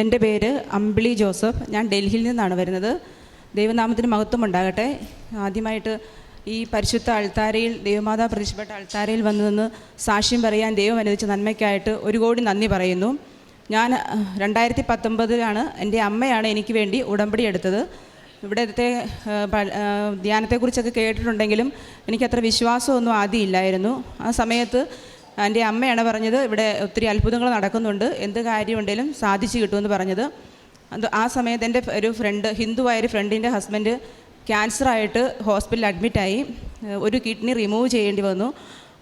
എന്റെ പേര് അമ്പിളി ജോസഫ്. ഞാൻ ഡൽഹിയിൽ നിന്നാണ് വരുന്നത്. ദൈവനാമത്തിന് മഹത്വം ഉണ്ടാകട്ടെ. ആദ്യമായിട്ട് ഈ പരിശുദ്ധ അൾത്താരയിൽ ദൈവമാതാ പ്രതിഷ്ഠപ്പെട്ട അൾത്താരയിൽ വന്നു നിന്ന് സാക്ഷ്യം പറയാൻ ദൈവം അനുവദിച്ച നന്മയ്ക്കായിട്ട് ഒരു കോടി നന്ദി പറയുന്നു. ഞാൻ രണ്ടായിരത്തി പത്തൊമ്പതിലാണ് എന്റെ അമ്മയാണ് എനിക്ക് വേണ്ടി ഉടമ്പടി എടുത്തത്. ഇവിടുത്തെ ധ്യാനത്തെക്കുറിച്ചൊക്കെ കേട്ടിട്ടുണ്ടെങ്കിലും എനിക്കത്ര വിശ്വാസമൊന്നും ആദ്യം ഇല്ലായിരുന്നു ആ സമയത്ത് എന്റെ അമ്മയാണ് പറഞ്ഞത് ഇവിടെ ഒത്തിരി അത്ഭുതങ്ങൾ നടക്കുന്നുണ്ട്. എന്ത് കാര്യമുണ്ടെങ്കിലും സാധിച്ചു കിട്ടുമെന്ന് പറഞ്ഞത്. അത് ആ സമയത്ത് എന്റെ ഒരു ഫ്രണ്ട് ഹിന്ദുവായ ഒരു ഫ്രണ്ടിന്റെ ഹസ്ബൻഡ് ക്യാൻസറായിട്ട് ഹോസ്പിറ്റലിൽ അഡ്മിറ്റായി ഒരു കിഡ്നി റിമൂവ് ചെയ്യേണ്ടി വന്നു.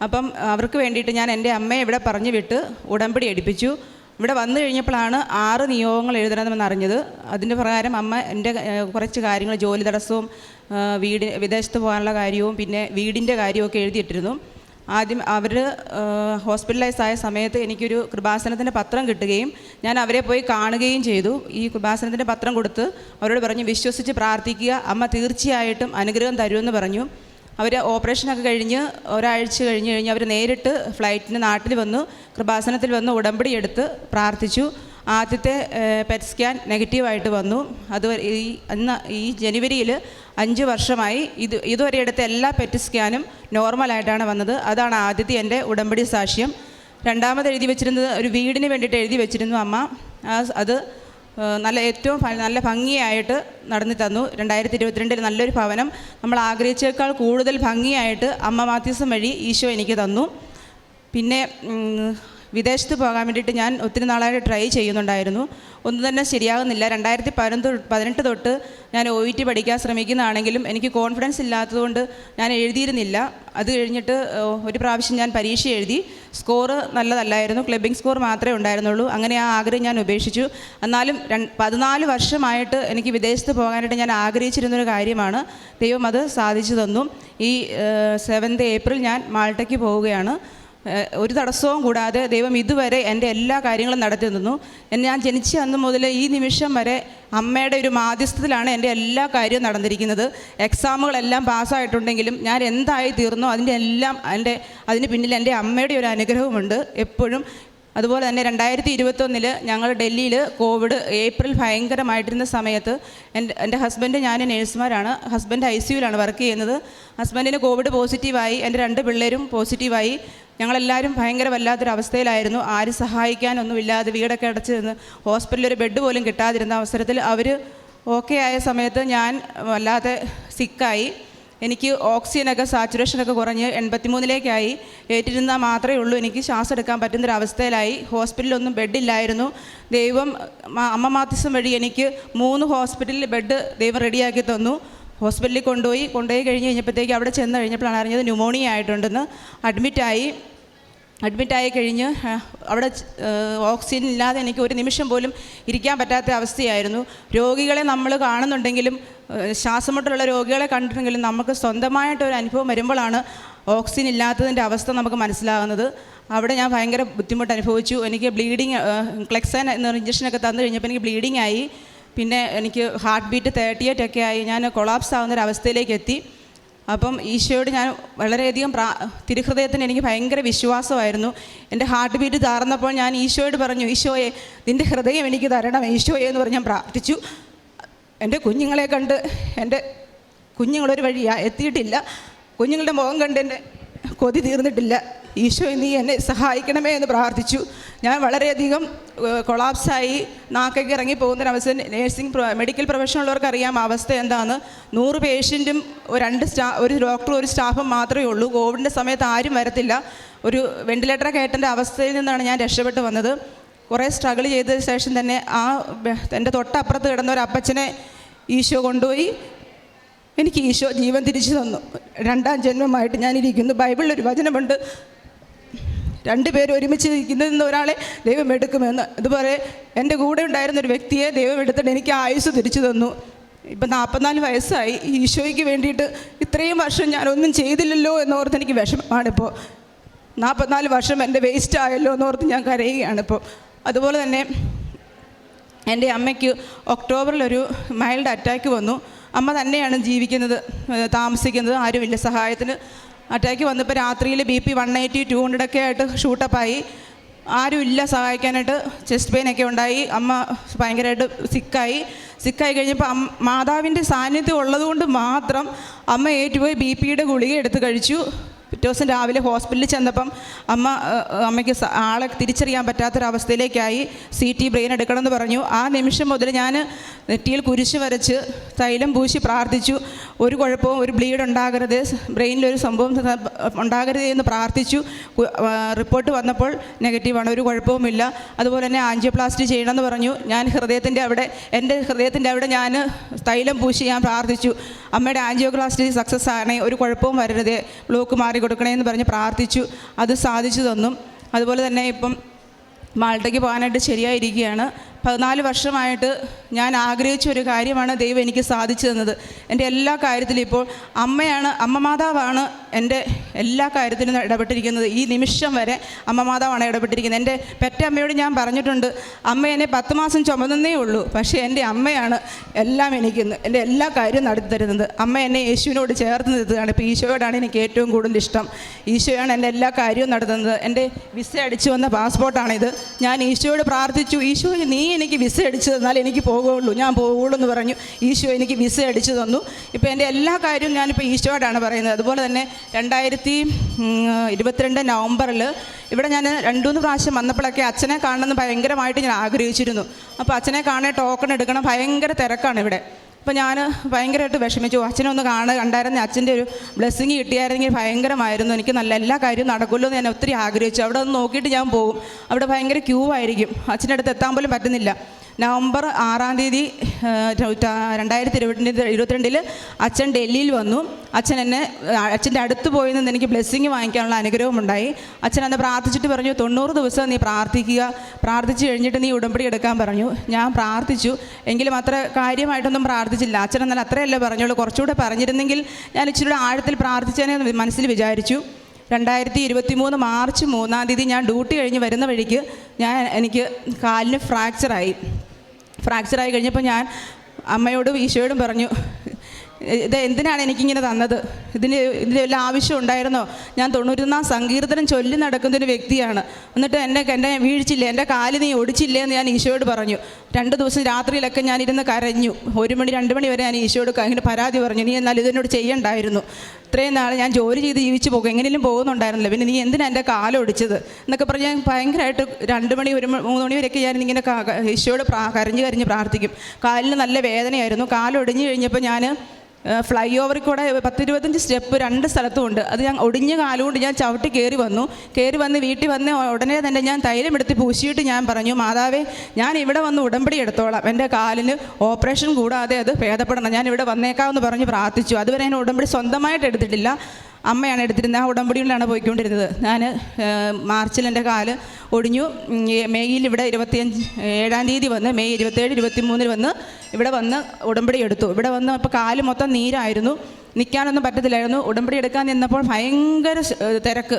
അപ്പം അവർക്ക് വേണ്ടിയിട്ട് ഞാൻ എന്റെ അമ്മയെ ഇവിടെ പറഞ്ഞു വിട്ട് ഉടമ്പടി എടുപ്പിച്ചു. ഇവിടെ വന്നു കഴിഞ്ഞപ്പോഴാണ് ആറ് നിയോഗങ്ങൾ എഴുതണമെന്ന് അറിഞ്ഞത്. അതിന്റെ പ്രകാരം അമ്മ എന്റെ കുറച്ച് കാര്യങ്ങൾ ജോലി തടസ്സവും വീട് വിദേശത്ത് പോകാനുള്ള കാര്യവും പിന്നെ വീടിന്റെ കാര്യമൊക്കെ എഴുതിയിട്ടിരുന്നു. ആദ്യം അവർ ഹോസ്പിറ്റലൈസ് ആയ സമയത്ത് എനിക്കൊരു കൃപാസനത്തിന്റെ പത്രം കിട്ടുകയും ഞാൻ അവരെ പോയി കാണുകയും ചെയ്തു. ഈ കൃപാസനത്തിന്റെ പത്രം കൊടുത്ത് അവരോട് പറഞ്ഞു വിശ്വസിച്ച് പ്രാർത്ഥിക്കുക. അമ്മ തീർച്ചയായിട്ടും അനുഗ്രഹം തരുമെന്ന് പറഞ്ഞു. അവർ ഓപ്പറേഷനൊക്കെ കഴിഞ്ഞ് ഒരാഴ്ച കഴിഞ്ഞ് കഴിഞ്ഞ് അവർ നേരിട്ട് ഫ്ലൈറ്റിന് നാട്ടിൽ വന്നു. കൃപാസനത്തിൽ വന്ന് ഉടമ്പടി എടുത്ത് പ്രാർത്ഥിച്ചു. ആദ്യത്തെ പെറ്റ് സ്കാൻ നെഗറ്റീവായിട്ട് വന്നു. അത് ഈ അന്ന് ഈ ജനുവരിയിൽ അഞ്ച് വർഷമായി ഇത് ഇതുവരെ എടുത്ത എല്ലാ പെറ്റ് സ്കാനും നോർമലായിട്ടാണ് വന്നത്. അതാണ് ആദ്യത്തെ എന്റെ ഉടമ്പടി സാക്ഷ്യം. രണ്ടാമത് എഴുതി വെച്ചിരുന്നത് ഒരു വീടിന് വേണ്ടിയിട്ട് എഴുതി വെച്ചിരുന്നു അമ്മ. അത് നല്ല ഏറ്റവും നല്ല ഭംഗിയായിട്ട് നടന്നു തന്നു. രണ്ടായിരത്തി ഇരുപത്തിരണ്ടിൽ നല്ലൊരു ഭവനം. നമ്മൾ ആഗ്രഹിച്ചേക്കാൾ കൂടുതൽ ഭംഗിയായിട്ട് അമ്മ മാത്യസം വഴി ഈശോ എനിക്ക് തന്നു. പിന്നെ വിദേശത്ത് പോകാൻ വേണ്ടിയിട്ട് ഞാൻ ഒത്തിരി നാളായിട്ട് ട്രൈ ചെയ്യുന്നുണ്ടായിരുന്നു. ഒന്നും തന്നെ ശരിയാകുന്നില്ല. രണ്ടായിരത്തി പതിനൊന്ന് പതിനെട്ട് തൊട്ട് ഞാൻ ഒ ഇ ടി പഠിക്കാൻ ശ്രമിക്കുന്നതാണെങ്കിലും എനിക്ക് കോൺഫിഡൻസ് ഇല്ലാത്തതുകൊണ്ട് ഞാൻ എഴുതിയിരുന്നില്ല. അത് കഴിഞ്ഞിട്ട് ഒരു പ്രാവശ്യം ഞാൻ പരീക്ഷ എഴുതി. സ്കോറ് നല്ലതല്ലായിരുന്നു. ക്ലബിംഗ് സ്കോർ മാത്രമേ ഉണ്ടായിരുന്നുള്ളൂ. അങ്ങനെ ആ ആഗ്രഹം ഞാൻ ഉപേക്ഷിച്ചു. എന്നാലും പതിനാല് വർഷമായിട്ട് എനിക്ക് വിദേശത്ത് പോകാനായിട്ട് ഞാൻ ആഗ്രഹിച്ചിരുന്നൊരു കാര്യമാണ്. ദൈവം അത് സാധിച്ചു തന്നു. ഈ സെവൻത് ഏപ്രിൽ ഞാൻ മാൾട്ടയ്ക്ക് പോവുകയാണ്. ഒരു തടസ്സവും കൂടാതെ ദൈവം ഇതുവരെ എന്റെ എല്ലാ കാര്യങ്ങളും നടത്തി തന്നു. എന്നെ ഞാൻ ജനിച്ച അന്ന് മുതൽ ഈ നിമിഷം വരെ അമ്മയുടെ ഒരു മാധ്യസ്ഥത്തിലാണ് എന്റെ എല്ലാ കാര്യവും നടന്നിരിക്കുന്നത്. എക്സാമുകളെല്ലാം പാസ്സായിട്ടുണ്ടെങ്കിലും ഞാൻ എന്തായി തീർന്നോ അതിന്റെ എല്ലാം എന്റെ അതിന് പിന്നിൽ എന്റെ അമ്മയുടെ ഒരു അനുഗ്രഹമുണ്ട് എപ്പോഴും. അതുപോലെ തന്നെ രണ്ടായിരത്തി ഇരുപത്തൊന്നിൽ ഞങ്ങൾ ഡൽഹിയിൽ കോവിഡ് ഏപ്രിൽ ഭയങ്കരമായിട്ടിരുന്ന സമയത്ത് എന്റെ എന്റെ ഹസ്ബൻഡ് ഞാൻ നേഴ്സുമാരാണ്. ഹസ്ബൻഡ് ഐ സിയുലാണ് വർക്ക് ചെയ്യുന്നത്. ഹസ്ബൻഡിന് കോവിഡ് പോസിറ്റീവായി. എന്റെ രണ്ട് പിള്ളേരും പോസിറ്റീവായി. ഞങ്ങളെല്ലാവരും ഭയങ്കര വല്ലാത്തൊരവസ്ഥയിലായിരുന്നു. ആര് സഹായിക്കാനൊന്നുമില്ലാതെ വീടൊക്കെ അടച്ച് നിന്ന് ഹോസ്പിറ്റലിൽ ഒരു ബെഡ് പോലും കിട്ടാതിരുന്ന അവസരത്തിൽ അവർ ഓക്കെ ആയ സമയത്ത് ഞാൻ വല്ലാതെ സിക്കായി. എനിക്ക് ഓക്സിജനൊക്കെ സാച്ചുറേഷനൊക്കെ കുറഞ്ഞ് എൺപത്തിമൂന്നിലേക്കായി. ഏറ്റിരുന്നാൽ മാത്രമേ ഉള്ളൂ. എനിക്ക് ശ്വാസം എടുക്കാൻ പറ്റുന്നൊരവസ്ഥയിലായി. ഹോസ്പിറ്റലിലൊന്നും ബെഡില്ലായിരുന്നു. ദൈവം അമ്മ മാത്യസം വഴി എനിക്ക് മൂന്ന് ഹോസ്പിറ്റലിൽ ബെഡ് ദൈവം റെഡിയാക്കി തന്നു. ഹോസ്പിറ്റലിൽ കൊണ്ടുപോയി കൊണ്ടുപോയി കഴിഞ്ഞ് കഴിഞ്ഞപ്പോഴത്തേക്ക് അവിടെ ചെന്ന് കഴിഞ്ഞപ്പോഴാണ് അറിഞ്ഞത് ന്യൂമോണിയ ആയിട്ടുണ്ടെന്ന്. അഡ്മിറ്റായി അഡ്മിറ്റായി കഴിഞ്ഞ് അവിടെ ഓക്സിജൻ ഇല്ലാതെ എനിക്ക് ഒരു നിമിഷം പോലും ഇരിക്കാൻ പറ്റാത്ത അവസ്ഥയായിരുന്നു. രോഗികളെ നമ്മൾ കാണുന്നുണ്ടെങ്കിലും ശ്വാസമുട്ടുള്ള രോഗികളെ കണ്ടിട്ടുണ്ടെങ്കിലും നമുക്ക് സ്വന്തമായിട്ടൊരു അനുഭവം വരുമ്പോഴാണ് ഓക്സിജൻ ഇല്ലാത്തതിന്റെ അവസ്ഥ നമുക്ക് മനസ്സിലാകുന്നത്. അവിടെ ഞാൻ ഭയങ്കര ബുദ്ധിമുട്ട് അനുഭവിച്ചു. എനിക്ക് ബ്ലീഡിങ് ക്ലെക്സൻ എന്ന ഇഞ്ചക്ഷനൊക്കെ തന്നു കഴിഞ്ഞപ്പോൾ എനിക്ക് ബ്ലീഡിങ് ആയി. പിന്നെ എനിക്ക് ഹാർട്ട് ബീറ്റ് തേർട്ടി എയ്റ്റ് ഒക്കെ ആയി. ഞാൻ കൊളാപ്സ് ആവുന്ന ഒരു അവസ്ഥയിലേക്ക് എത്തി. അപ്പം ഈശോയോട് ഞാൻ വളരെയധികം പ്രാ തിരുഹൃദയത്തിന് എനിക്ക് ഭയങ്കര വിശ്വാസമായിരുന്നു. എന്റെ ഹാർട്ട് ബീറ്റ് താർന്നപ്പോൾ ഞാൻ ഈശോയോട് പറഞ്ഞു ഈശോയെ നിന്റെ ഹൃദയം എനിക്ക് തരണം ഈശോയെ എന്ന് പറഞ്ഞ് ഞാൻ പ്രാർത്ഥിച്ചു. എന്റെ കുഞ്ഞുങ്ങളെ കണ്ട് എന്റെ കുഞ്ഞുങ്ങളൊരു വഴിയാ എത്തിയിട്ടില്ല. കുഞ്ഞുങ്ങളുടെ മുഖം കണ്ട് എന്റെ കൊതി തീർന്നിട്ടില്ല. ഈശോയെ നീ എന്നെ സഹായിക്കണമേ എന്ന് പ്രാർത്ഥിച്ചു. ഞാൻ വളരെയധികം കൊളാപ്സായി നാക്കൊക്കെ ഇറങ്ങി പോകുന്നൊരവസ്ഥ നേഴ്സിംഗ് മെഡിക്കൽ പ്രൊഫഷനുള്ളവർക്ക് അറിയാം അവസ്ഥ എന്താണ് നൂറ് പേഷ്യന്റും രണ്ട് സ്റ്റാ ഒരു ഡോക്ടറും ഒരു സ്റ്റാഫും മാത്രമേ ഉള്ളൂ. കോവിഡിന്റെ സമയത്ത് ആരും വരത്തില്ല. ഒരു വെന്റിലേറ്റർ കയറ്റേണ്ട അവസ്ഥയിൽ നിന്നാണ് ഞാൻ രക്ഷപ്പെട്ട് വന്നത്. കുറേ സ്ട്രഗിൾ ചെയ്ത ശേഷം തന്നെ ആ എന്റെ തൊട്ടപ്പുറത്ത് കിടന്ന ഒരു അപ്പച്ചനെ ഈശോ കൊണ്ടുപോയി. എനിക്ക് ഈശോ ജീവൻ തിരിച്ചു തന്നു. രണ്ടാം ജന്മമായിട്ട് ഞാനിരിക്കുന്നു. ബൈബിളിൽ ഒരു വചനമുണ്ട്. രണ്ടുപേരും ഒരുമിച്ച് ഇരിക്കുന്നതിൽ നിന്ന് ഒരാളെ ദൈവം എടുക്കുമെന്ന്. ഇതുപോലെ എന്റെ കൂടെ ഉണ്ടായിരുന്ന ഒരു വ്യക്തിയെ ദൈവം എടുത്തിട്ട് എനിക്ക് ആയുസ് തിരിച്ചു തന്നു. ഇപ്പം നാൽപ്പത്തിനാല് വയസ്സായി. ഈശോയ്ക്ക് വേണ്ടിയിട്ട് ഇത്രയും വർഷം ഞാനൊന്നും ചെയ്തില്ലല്ലോ എന്നോർത്ത് എനിക്ക് വിഷമമാണിപ്പോൾ നാൽപ്പത്തിനാല് വർഷം എന്റെ വേസ്റ്റ് ആയല്ലോ എന്നോർത്ത് ഞാൻ കരയുകയാണിപ്പോൾ അതുപോലെ തന്നെ എന്റെ അമ്മയ്ക്ക് ഒക്ടോബറിലൊരു മൈൽഡ് അറ്റാക്ക് വന്നു. അമ്മ തന്നെയാണ് ജീവിക്കുന്നത് താമസിക്കുന്നത് ആരുമില്ല സഹായത്തിന് അറ്റാക്ക് വന്നപ്പോൾ രാത്രിയിൽ B P one eighty two hundred ഒക്കെ ആയിട്ട് ഷൂട്ടപ്പായി ആരും ഇല്ല സഹായിക്കാനായിട്ട്. ചെസ്റ്റ് പെയിൻ ഒക്കെ ഉണ്ടായി. അമ്മ ഭയങ്കരമായിട്ട് സിക്കായി സിക്കായി കഴിഞ്ഞപ്പോൾ അമ്മ മാതാവിന്റെ സാന്നിധ്യം ഉള്ളതുകൊണ്ട് മാത്രം അമ്മ ഏറ്റുപോയി ബി പിയുടെ ഗുളിക എടുത്ത് കഴിച്ചു. പിറ്റേ ദിവസം രാവിലെ ഹോസ്പിറ്റലിൽ ചെന്നപ്പം അമ്മ അമ്മയ്ക്ക് ആളെ തിരിച്ചറിയാൻ പറ്റാത്തൊരവസ്ഥയിലേക്കായി സി ടി ബ്രെയിൻ എടുക്കണമെന്ന് പറഞ്ഞു. ആ നിമിഷം മുതൽ ഞാൻ നെറ്റിയിൽ കുരിശ് വരച്ച് തൈലം പൂശി പ്രാർത്ഥിച്ചു. ഒരു കുഴപ്പവും ഒരു ബ്ലീഡ് ഉണ്ടാകരുത്. ബ്രെയിനിലൊരു സംഭവം ഉണ്ടാകരുത് എന്ന് പ്രാർത്ഥിച്ചു. റിപ്പോർട്ട് വന്നപ്പോൾ നെഗറ്റീവാണ് ഒരു കുഴപ്പവുമില്ല അതുപോലെ തന്നെ ആൻജിയോപ്ലാസ്റ്റി ചെയ്യണമെന്ന് പറഞ്ഞു. ഞാൻ ഹൃദയത്തിന്റെ അവിടെ എന്റെ ഹൃദയത്തിന്റെ അവിടെ ഞാൻ തൈലം പൂശി ഞാൻ പ്രാർത്ഥിച്ചു. അമ്മയുടെ ആൻജിയോപ്ലാസ്റ്റി സക്സസ് ആണേ. ഒരു കുഴപ്പവും വരരുത്. ബ്ലോക്ക് മാറി കൊടുക്കണേ എന്ന് പറഞ്ഞ് പ്രാർത്ഥിച്ചു. അത് സാധിച്ചു തന്നു. അതുപോലെ തന്നെ ഇപ്പം മാൾട്ടയ്ക്ക് പോകാനായിട്ട് ശരിയായിരിക്കുകയാണ്. പതിനാല് വർഷമായിട്ട് ഞാൻ ആഗ്രഹിച്ച ഒരു കാര്യമാണ് ദൈവം എനിക്ക് സാധിച്ചു തന്നത്. എന്റെ എല്ലാ കാര്യത്തിലും ഇപ്പോൾ അമ്മയാണ് അമ്മ മാതാവാണ് എന്റെ എല്ലാ കാര്യത്തിലും ഇടപെട്ടിരിക്കുന്നത്. ഈ നിമിഷം വരെ അമ്മ മാതാവാണ് ഇടപെട്ടിരിക്കുന്നത്. എന്റെ പെറ്റമ്മയോട് ഞാൻ പറഞ്ഞിട്ടുണ്ട് അമ്മ എന്നെ പത്ത് മാസം ചുമന്നേ ഉള്ളൂ പക്ഷേ എന്റെ അമ്മയാണ് എല്ലാം എനിക്കിന്ന് എന്റെ എല്ലാ കാര്യവും നടത്തി തരുന്നത്. അമ്മ എന്നെ യേശുവിനോട് ചേർത്ത് നിർത്തുകയാണ്. ഇപ്പോൾ ഈശോയോടാണ് എനിക്ക് ഏറ്റവും കൂടുതൽ ഇഷ്ടം. ഈശോയാണ് എന്റെ എല്ലാ കാര്യവും നടത്തുന്നത്. എന്റെ വിസ അടിച്ചു വന്ന പാസ്പോർട്ടാണിത്. ഞാൻ ഈശോയോട് പ്രാർത്ഥിച്ചു ഈശോ നീ എനിക്ക് വിസ അടിച്ചു തന്നാൽ എനിക്ക് പോകുള്ളൂ ഞാൻ പോകുള്ളൂ എന്ന് പറഞ്ഞു ഈശോ എനിക്ക് വിസ അടിച്ചു തന്നു. ഇപ്പോൾ എന്റെ എല്ലാ കാര്യവും ഞാനിപ്പോൾ ഈശോയോടാണ് പറയുന്നത്. അതുപോലെ തന്നെ രണ്ടായിരത്തി ഇരുപത്തിരണ്ട് നവംബറിൽ ഇവിടെ ഞാൻ രണ്ടു മൂന്ന് പ്രാവശ്യം വന്നപ്പോഴൊക്കെ അച്ഛനെ കാണണമെന്ന് ഭയങ്കരമായിട്ട് ഞാൻ ആഗ്രഹിച്ചിരുന്നു. അപ്പോൾ അച്ഛനെ കാണേ ടോക്കൺ എടുക്കണം ഭയങ്കര തിരക്കാണ് ഇവിടെ. അപ്പോൾ ഞാൻ ഭയങ്കരമായിട്ട് വിഷമിച്ചു. അച്ഛനെ ഒന്ന് കാണുക കണ്ടായിരുന്നു അച്ഛന്റെ ഒരു ബ്ലെസ്സിങ് കിട്ടിയായിരുന്നെങ്കിൽ ഭയങ്കരമായിരുന്നു. എനിക്ക് നല്ല എല്ലാ കാര്യവും നടക്കുമല്ലോ എന്ന് ഞാൻ ഒത്തിരി ആഗ്രഹിച്ചു. അവിടെ ഒന്ന് നോക്കിയിട്ട് ഞാൻ പോകും അവിടെ ഭയങ്കര ക്യൂ ആയിരിക്കും. അച്ഛന്റെ അടുത്ത് എത്താൻ പോലും പറ്റുന്നില്ല. നവംബർ ആറാം തീയതി രണ്ടായിരത്തി ഇരുപത്തി ഇരുപത്തിരണ്ടിൽ അച്ഛൻ ഡൽഹിയിൽ വന്നു. അച്ഛൻ എന്നെ അച്ഛന്റെ അടുത്ത് പോയി നിന്ന് എനിക്ക് ബ്ലെസ്സിങ് വാങ്ങിക്കാനുള്ള അനുഗ്രഹം ഉണ്ടായി അച്ഛൻ അന്ന് പ്രാർത്ഥിച്ചിട്ട് പറഞ്ഞു തൊണ്ണൂറ് ദിവസം നീ പ്രാർത്ഥിക്കുക. പ്രാർത്ഥിച്ച് കഴിഞ്ഞിട്ട് നീ ഉടമ്പടി എടുക്കാൻ പറഞ്ഞു. ഞാൻ പ്രാർത്ഥിച്ചു. എങ്കിലും അത്ര കാര്യമായിട്ടൊന്നും പ്രാർത്ഥിച്ചില്ല. അച്ഛൻ എന്നാൽ അത്രയല്ലേ പറഞ്ഞുള്ളൂ. കുറച്ചുകൂടെ പറഞ്ഞിരുന്നെങ്കിൽ ഞാൻ ഇച്ചിരി ആഴത്തിൽ പ്രാർത്ഥിച്ചതിനെ മനസ്സിൽ വിചാരിച്ചു. രണ്ടായിരത്തി ഇരുപത്തി മൂന്ന് മാർച്ച് മൂന്നാം തീയതി ഞാൻ ഡ്യൂട്ടി കഴിഞ്ഞ് വരുന്ന വഴിക്ക് ഞാൻ എനിക്ക് കാലിന് ഫ്രാക്ചറായി. ഫ്രാക്ചറായി കഴിഞ്ഞപ്പോൾ ഞാൻ അമ്മയോടും ഈശോയോടും പറഞ്ഞു ഇത് എന്തിനാണ് എനിക്കിങ്ങനെ തന്നത്? ഇതിന് ഇതിന് വല്ല ആവശ്യം ഉണ്ടായിരുന്നോ? ഞാൻ തൊണ്ണൂറ്റൊന്നാം സങ്കീർത്തനം ചൊല്ലി നടക്കുന്ന ഒരു വ്യക്തിയാണ്. എന്നിട്ട് എന്നെ എന്നെ വീഴ്ചില്ല എന്റെ കാൽ നീ ഒടിച്ചില്ലേ എന്ന് ഞാൻ ഈശോയോട് പറഞ്ഞു. രണ്ട് ദിവസം രാത്രിയിലൊക്കെ ഞാൻ ഇരുന്ന് കരഞ്ഞു. ഒരു മണി രണ്ട് മണി വരെ ഞാൻ ഈശോയോട് ഇങ്ങനെ പരാതി പറഞ്ഞു. നീ എന്നാൽ ഇതിനോട് ചെയ്യണ്ടായിരുന്നു. ഇത്രയും നാൾ ഞാൻ ജോലി ചെയ്ത് ജീവിച്ചു പോകും. എങ്ങനെയും പോകുന്നുണ്ടായിരുന്നില്ല. പിന്നെ നീ എന്തിനാണ് എന്റെ കാലം ഒടിച്ചത്? എന്നൊക്കെ പറഞ്ഞ് ഞാൻ ഭയങ്കരമായിട്ട് രണ്ട് മണി ഒരു മൂന്ന് മണി വരെയൊക്കെ ഞാൻ ഇങ്ങനെ ഈശോയോട് പ്രാ കരഞ്ഞ് കരഞ്ഞ് പ്രാർത്ഥിക്കും. കാലിന് നല്ല വേദനയായിരുന്നു. കാലൊടിഞ്ഞു കഴിഞ്ഞപ്പോൾ ഞാൻ ഫ്ലൈ ഓവറിൽ കൂടെ പത്തിരുപത്തഞ്ച് സ്റ്റെപ്പ് രണ്ട് സ്ഥലത്തുമുണ്ട്. അത് ഞാൻ ഒടിഞ്ഞ കാലുകൊണ്ട് ഞാൻ ചവിട്ടി കയറി വന്നു. കയറി വന്ന് വീട്ടിൽ വന്ന് ഉടനെ തന്നെ ഞാൻ തൈലം എടുത്ത് പൂശിയിട്ട് ഞാൻ പറഞ്ഞു മാതാവേ ഞാൻ ഇവിടെ വന്ന് ഉടമ്പടി എടുത്തോളാം. എന്റെ കാലിന് ഓപ്പറേഷൻ കൂടാതെ അത് ഭേദപ്പെടണം. ഞാൻ ഇവിടെ വന്നേക്കാമെന്ന് പറഞ്ഞ് പ്രാർത്ഥിച്ചു. അതുവരെ ഞാൻ ഉടമ്പടി സ്വന്തമായിട്ട് എടുത്തിട്ടില്ല. അമ്മയാണ് എടുത്തിരുന്നത്. ആ ഉടമ്പടിയിലാണ് പോയിക്കൊണ്ടിരുന്നത്. ഞാൻ മാർച്ചിൽ എന്റെ കാൽ ഒടിഞ്ഞു. മെയ്യിൽ ഇവിടെ ഇരുപത്തിയഞ്ച് ഏഴാം തീയതി വന്ന് മെയ് ഇരുപത്തേഴ് ഇരുപത്തി മൂന്നിൽ വന്ന് ഇവിടെ വന്ന് ഉടമ്പടി എടുത്തു. ഇവിടെ വന്ന് അപ്പോൾ കാൽ മൊത്തം നീരായിരുന്നു. നിൽക്കാനൊന്നും പറ്റത്തില്ലായിരുന്നു. ഉടമ്പടി എടുക്കാൻ നിന്നപ്പോൾ ഭയങ്കര തിരക്ക്.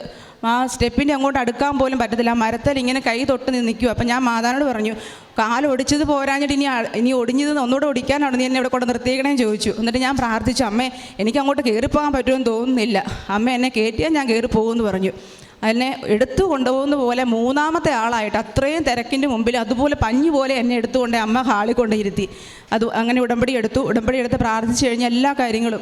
ആ സ്റ്റെപ്പിന്റെ അങ്ങോട്ട് അടുക്കാൻ പോലും പറ്റത്തില്ല. ആ മരത്തിൽ ഇങ്ങനെ കൈ തൊട്ട് നിൽക്കുക അപ്പം ഞാൻ മാതാവിനോട് പറഞ്ഞു കാലൊടിച്ചത് പോരാഞ്ഞിട്ട് ഇനി ഇനി ഒടിഞ്ഞത് ഒന്നുകൂടെ ഒടിക്കാനാണ് നീ എന്നെ ഇവിടെ കൊണ്ട് നിർത്തിയേക്കണേന്ന് ചോദിച്ചു. എന്നിട്ട് ഞാൻ പ്രാർത്ഥിച്ചു അമ്മേ എനിക്ക് അങ്ങോട്ട് കയറിപ്പോകാൻ പറ്റുമെന്ന് തോന്നുന്നില്ല. അമ്മ എന്നെ കയറ്റിയാൽ ഞാൻ കയറി പോകുമെന്ന് പറഞ്ഞു. എന്നെ എടുത്തു കൊണ്ടുപോകുന്ന പോലെ മൂന്നാമത്തെ ആളായിട്ട് അത്രയും തിരക്കിന്റെ മുമ്പിൽ അതുപോലെ പഞ്ഞു പോലെ എന്നെ എടുത്തുകൊണ്ട് അമ്മ ഹാളിൽ കൊണ്ടിരുത്തി അത് അങ്ങനെ ഉടമ്പടി എടുത്തു. ഉടമ്പടി എടുത്ത് പ്രാർത്ഥിച്ചു കഴിഞ്ഞാൽ എല്ലാ കാര്യങ്ങളും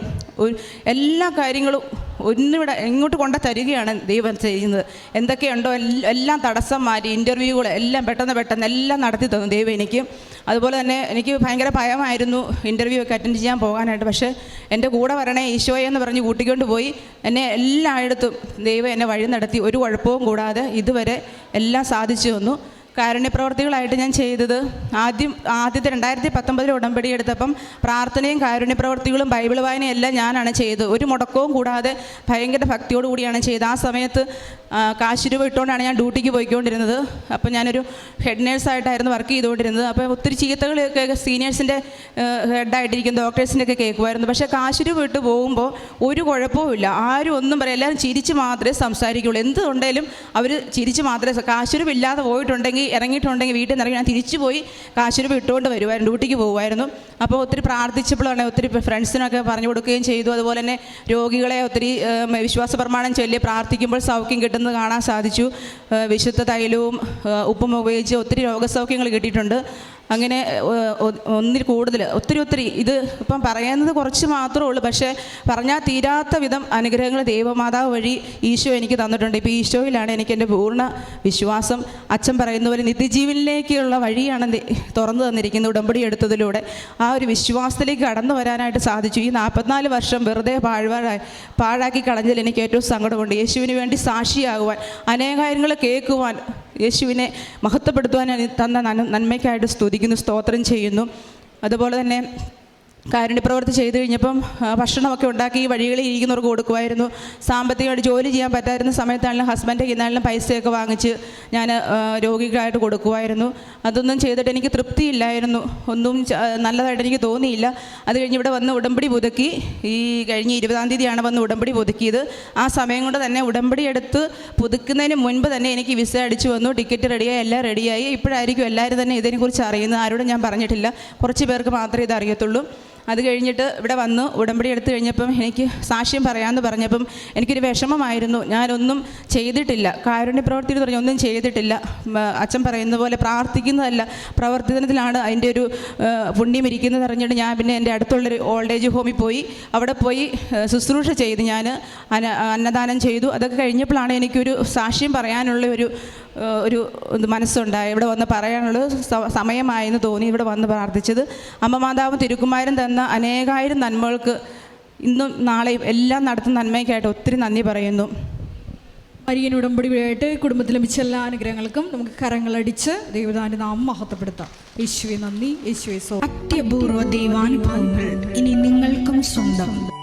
എല്ലാ കാര്യങ്ങളും ഒന്നിവിടെ എങ്ങോട്ട് കൊണ്ട തരികയാണ് ദൈവം ചെയ്യുന്നത്. എന്തൊക്കെയുണ്ടോ എല്ല- തടസ്സം മാറ്റി ഇന്റർവ്യൂകൾ എല്ലാം പെട്ടെന്ന് പെട്ടെന്ന് എല്ലാം നടത്തി തന്നു ദൈവം എനിക്ക്. അതുപോലെ തന്നെ എനിക്ക് ഭയങ്കര ഭയമായിരുന്നു ഇന്റർവ്യൂ ഒക്കെ അറ്റൻഡ് ചെയ്യാൻ പോകാനായിട്ട്. പക്ഷേ എന്റെ കൂടെ വരണേ ഈശോയെ എന്ന് പറഞ്ഞ് കൂട്ടിക്കൊണ്ട് പോയി. എന്നെ എല്ലായിടത്തും ദൈവം എന്നെ വഴി നടത്തി. ഒരു കുഴപ്പവും കൂടാതെ ഇതുവരെ എല്ലാം സാധിച്ചു തന്നു. കാരുണ്യപ്രവർത്തികളായിട്ട് ഞാൻ ചെയ്തത്. ആദ്യം ആദ്യത്തെ രണ്ടായിരത്തി പത്തൊമ്പതിൽ ഉടമ്പടി എടുത്തപ്പം പ്രാർത്ഥനയും കാരുണ്യപ്രവർത്തികളും ബൈബിൾ വായനയും എല്ലാം ഞാനാണ് ചെയ്തത്. ഒരു മുടക്കവും കൂടാതെ ഭയങ്കര ഭക്തിയോട് കൂടിയാണ് ചെയ്തത്. ആ സമയത്ത് കാശ് രൂപ ഇട്ടുകൊണ്ടാണ് ഞാൻ ഡ്യൂട്ടിക്ക് പോയിക്കൊണ്ടിരുന്നത്. അപ്പം ഞാനൊരു ഹെഡ് നേഴ്സായിട്ടായിരുന്നു വർക്ക് ചെയ്തുകൊണ്ടിരുന്നത്. അപ്പോൾ ഒത്തിരി ചീത്തകളൊക്കെ സീനിയേഴ്സിന്റെ ഹെഡായിട്ടിരിക്കുന്ന ഡോക്ടേഴ്സിന്റെ ഒക്കെ കേൾക്കുമായിരുന്നു. പക്ഷേ കാശ് രൂപ ഇട്ട് പോകുമ്പോൾ ഒരു കുഴപ്പവുമില്ല ആരും ഒന്നും പറയും എല്ലാവരും ചിരിച്ച് മാത്രമേ സംസാരിക്കുകയുള്ളൂ എന്തുണ്ടെങ്കിലും അവർ ചിരിച്ച് മാത്രമേ കാശ് രൂപ ഇല്ലാതെ പോയിട്ടുണ്ടെങ്കിൽ ഇറങ്ങിയിട്ടുണ്ടെങ്കിൽ വീട്ടിൽ നിന്ന് ഇറങ്ങി ഞാൻ തിരിച്ചു പോയി കാശ് രൂപ ഇട്ടുകൊണ്ട് വരുമായിരുന്നു ഡ്യൂട്ടിക്ക് പോകുമായിരുന്നു അപ്പോൾ ഒത്തിരി പ്രാർത്ഥിച്ചപ്പോഴാണ് ഒത്തിരി ഫ്രണ്ട്സിനൊക്കെ പറഞ്ഞു കൊടുക്കുകയും ചെയ്തു. അതുപോലെ തന്നെ രോഗികളെ ഒത്തിരി വിശ്വാസ പ്രമാണം ചൊല്ലി പ്രാർത്ഥിക്കുമ്പോൾ സൗഖ്യം കിട്ടുന്നത് കാണാൻ സാധിച്ചു. വിശുദ്ധ തൈലവും ഉപ്പും ഉപയോഗിച്ച് ഒത്തിരി രോഗസൗഖ്യങ്ങൾ കിട്ടിയിട്ടുണ്ട്. അങ്ങനെ ഒന്നിൽ കൂടുതൽ ഒത്തിരി ഒത്തിരി ഇത് ഇപ്പം പറയുന്നത് കുറച്ച് മാത്രമേ ഉള്ളൂ. പക്ഷേ പറഞ്ഞാൽ തീരാത്ത വിധം അനുഗ്രഹങ്ങൾ ദൈവമാതാവ് വഴി ഈശോ എനിക്ക് തന്നിട്ടുണ്ട്. ഇപ്പോൾ ഈശോയിലാണ് എനിക്ക് എന്റെ പൂർണ വിശ്വാസം. അച്ഛൻ പറയുന്ന പോലെ നിത്യജീവനിലേക്കുള്ള വഴിയാണ് തുറന്നു തന്നിരിക്കുന്നത് ഉടമ്പടി എടുത്തതിലൂടെ. ആ ഒരു വിശ്വാസത്തിലേക്ക് കടന്നു വരാനായിട്ട് സാധിച്ചു. ഈ നാൽപ്പത്തിനാല് വർഷം വെറുതെ പാഴ്വാഴായി പാഴാക്കി കളഞ്ഞതിൽ എനിക്ക് ഏറ്റവും സങ്കടമുണ്ട്. യേശുവിന് വേണ്ടി സാക്ഷിയാകുവാൻ അനേകാര്യങ്ങൾ കേൾക്കുവാൻ യേശുവിനെ മഹത്വപ്പെടുത്തുവാൻ തന്ന നന്മ- നന്മയ്ക്കായിട്ട് സ്തുതിക്കുന്നു സ്തോത്രം ചെയ്യുന്നു. അതുപോലെ തന്നെ കാരുണ്യപ്രവൃത്തി ചെയ്തു കഴിഞ്ഞപ്പം ഭക്ഷണമൊക്കെ ഉണ്ടാക്കി ഈ വഴികളിൽ ഇരിക്കുന്നവർക്ക് കൊടുക്കുമായിരുന്നു. സാമ്പത്തികമായിട്ട് ജോലി ചെയ്യാൻ പറ്റാതിരുന്ന സമയത്താണെങ്കിലും ഹസ്ബൻഡ് ഇന്നാണെങ്കിലും പൈസയൊക്കെ വാങ്ങിച്ച് ഞാൻ രോഗികളായിട്ട് കൊടുക്കുമായിരുന്നു. അതൊന്നും ചെയ്തിട്ട് എനിക്ക് തൃപ്തിയില്ലായിരുന്നു. ഒന്നും നല്ലതായിട്ട് എനിക്ക് തോന്നിയില്ല. അത് കഴിഞ്ഞ് ഇവിടെ വന്ന് ഉടമ്പടി പുതുക്കി. ഈ കഴിഞ്ഞ ഇരുപതാം തീയതിയാണ് വന്ന് ഉടമ്പടി പുതുക്കിയത്. ആ സമയം കൊണ്ട് തന്നെ ഉടമ്പടി എടുത്ത് പുതുക്കുന്നതിന് മുൻപ് തന്നെ എനിക്ക് വിസ അടിച്ചു വന്നു. ടിക്കറ്റ് റെഡിയായി എല്ലാം റെഡിയായി. ഇപ്പോഴായിരിക്കും എല്ലാവരും തന്നെ ഇതിനെക്കുറിച്ച് അറിയുന്നത്. ആരോടും ഞാൻ പറഞ്ഞിട്ടില്ല. കുറച്ച് പേർക്ക് മാത്രമേ ഇത് അറിയത്തുള്ളൂ. അത് കഴിഞ്ഞിട്ട് ഇവിടെ വന്നു. ഉടമ്പടി എടുത്തു കഴിഞ്ഞപ്പം എനിക്ക് സാക്ഷ്യം പറയാമെന്ന് പറഞ്ഞപ്പം എനിക്കൊരു വിഷമമായിരുന്നു. ഞാനൊന്നും ചെയ്തിട്ടില്ല. കാരുണ്യ പ്രവർത്തി എന്ന് ഒന്നും ചെയ്തിട്ടില്ല. അച്ഛൻ പറയുന്ന പോലെ പ്രാർത്ഥിക്കുന്നതല്ല. പ്രവർത്തനത്തിലാണ് അതിന്റെ ഒരു പുണ്യം ഇരിക്കുന്നത് അറിഞ്ഞിട്ട് ഞാൻ പിന്നെ എന്റെ അടുത്തുള്ളൊരു ഓൾഡ് ഏജ് ഹോമിൽ പോയി. അവിടെ പോയി ശുശ്രൂഷ ചെയ്ത് ഞാൻ. അന്ന അന്നദാനം ചെയ്തു. അതൊക്കെ കഴിഞ്ഞപ്പോഴാണ് എനിക്കൊരു സാക്ഷ്യം പറയാനുള്ള ഒരു ഒരു ഇത് മനസ്സുണ്ടായി. ഇവിടെ വന്ന് പറയാനുള്ള സമയമായി സമയമായെന്ന് തോന്നി. ഇവിടെ വന്ന് പ്രാർത്ഥിച്ചത് അമ്മ മാതാവും തിരുക്കുമാരും തന്ന അനേകായിരം നന്മകൾക്ക് ഇന്നും നാളെയും എല്ലാം നടത്തുന്ന നന്മയ്ക്കായിട്ട് ഒത്തിരി നന്ദി പറയുന്നു. മരിയൻ ഉടമ്പടി വഴിയായിട്ട് കുടുംബത്തിൽ ലഭിച്ച എല്ലാ അനുഗ്രഹങ്ങൾക്കും നമുക്ക് കരങ്ങളടിച്ച് ദൈവദാന്റെ നാമം മഹത്വപ്പെടുത്താം. യേശുവെ നന്ദി. യേശുവെ സോ അത്യപൂർവ ദൈവാനുഭവങ്ങൾ ഇനി നിങ്ങൾക്കും സ്വന്തം.